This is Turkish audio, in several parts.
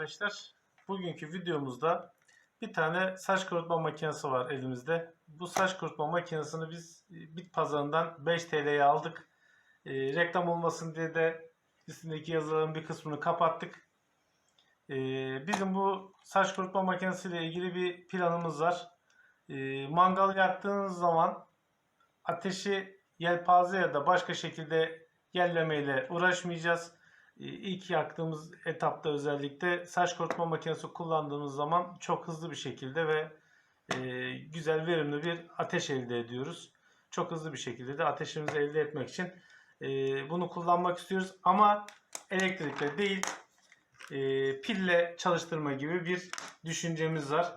arkadaşlar. Bugünkü videomuzda bir tane saç kurutma makinesi var elimizde. Bu saç kurutma makinesini biz e, bit pazarından 5 TL'ye aldık. E, reklam olmasın diye de üstündeki yazıların bir kısmını kapattık. E, bizim bu saç kurutma makinesiyle ilgili bir planımız var. E, mangal yaktığınız zaman ateşi yelpaze ya da başka şekilde yerlemeyle uğraşmayacağız. Ee, İlk yaktığımız etapta özellikle saç kurutma makinesi kullandığımız zaman çok hızlı bir şekilde ve e, güzel verimli bir ateş elde ediyoruz. Çok hızlı bir şekilde de ateşimizi elde etmek için e, bunu kullanmak istiyoruz. Ama elektrikle değil e, pille çalıştırma gibi bir düşüncemiz var.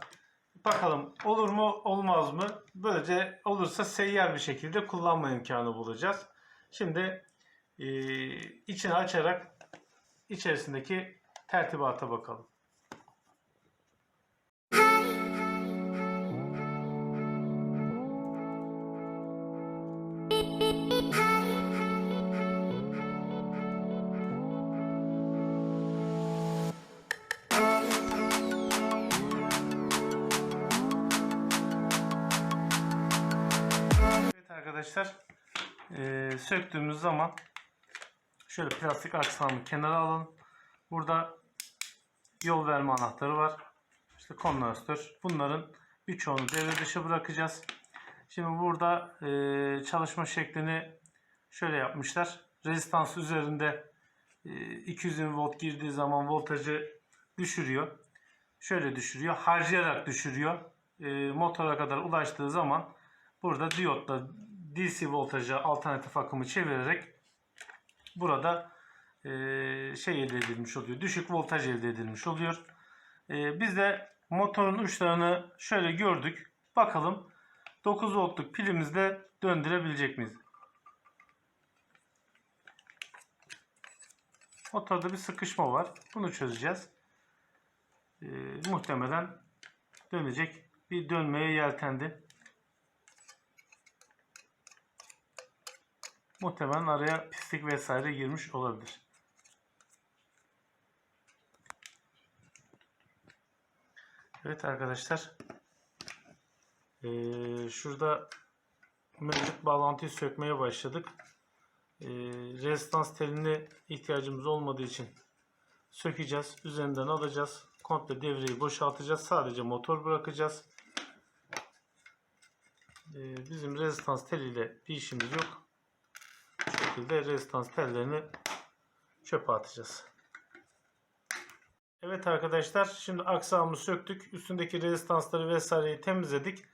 Bakalım olur mu olmaz mı? Böylece olursa seyyar bir şekilde kullanma imkanı bulacağız. Şimdi e, içini açarak içerisindeki tertibata bakalım. Evet arkadaşlar söktüğümüz zaman şöyle plastik aksamı kenara alalım. Burada yol verme anahtarı var. İşte kondansatör. Bunların birçoğunu devre dışı bırakacağız. Şimdi burada eee, çalışma şeklini şöyle yapmışlar. Rezistans üzerinde eee, 220 volt girdiği zaman voltajı düşürüyor. Şöyle düşürüyor. Harcayarak düşürüyor. Eee, motora kadar ulaştığı zaman burada diyotla DC voltaja alternatif akımı çevirerek burada e, şey elde edilmiş oluyor. Düşük voltaj elde edilmiş oluyor. E, biz de motorun uçlarını şöyle gördük. Bakalım 9 voltluk pilimizle döndürebilecek miyiz? Motorda bir sıkışma var. Bunu çözeceğiz. E, muhtemelen dönecek. Bir dönmeye yeltendi. Muhtemelen araya pislik vesaire girmiş olabilir. Evet arkadaşlar. Ee, şurada mevcut bağlantıyı sökmeye başladık. Ee, rezistans teline ihtiyacımız olmadığı için sökeceğiz. Üzerinden alacağız. Komple devreyi boşaltacağız. Sadece motor bırakacağız. Ee, bizim rezistans teliyle bir işimiz yok şekilde rezistans tellerini çöpe atacağız. Evet arkadaşlar şimdi aksamı söktük. Üstündeki rezistansları vesaireyi temizledik.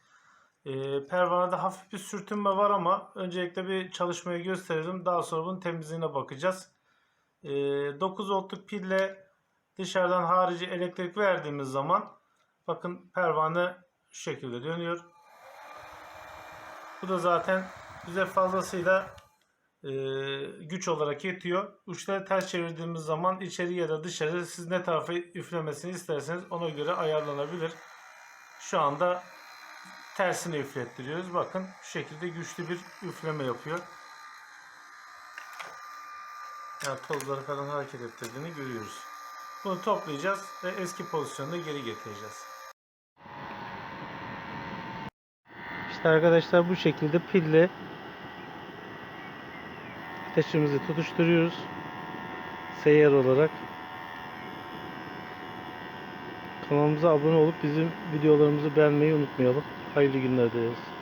Ee, pervanede hafif bir sürtünme var ama öncelikle bir çalışmayı gösterelim. Daha sonra bunun temizliğine bakacağız. Ee, 9 voltluk pille dışarıdan harici elektrik verdiğimiz zaman bakın pervane şu şekilde dönüyor. Bu da zaten bize fazlasıyla e, güç olarak yetiyor. Uçları ters çevirdiğimiz zaman içeri ya da dışarı siz ne tarafa üflemesini isterseniz ona göre ayarlanabilir. Şu anda tersini üflettiriyoruz. Bakın şu şekilde güçlü bir üfleme yapıyor. Yani tozları falan hareket ettirdiğini görüyoruz. Bunu toplayacağız ve eski pozisyonuna geri getireceğiz. İşte arkadaşlar bu şekilde pille ateşimizi tutuşturuyoruz. Seyyar olarak. Kanalımıza abone olup bizim videolarımızı beğenmeyi unutmayalım. Hayırlı günler dileriz.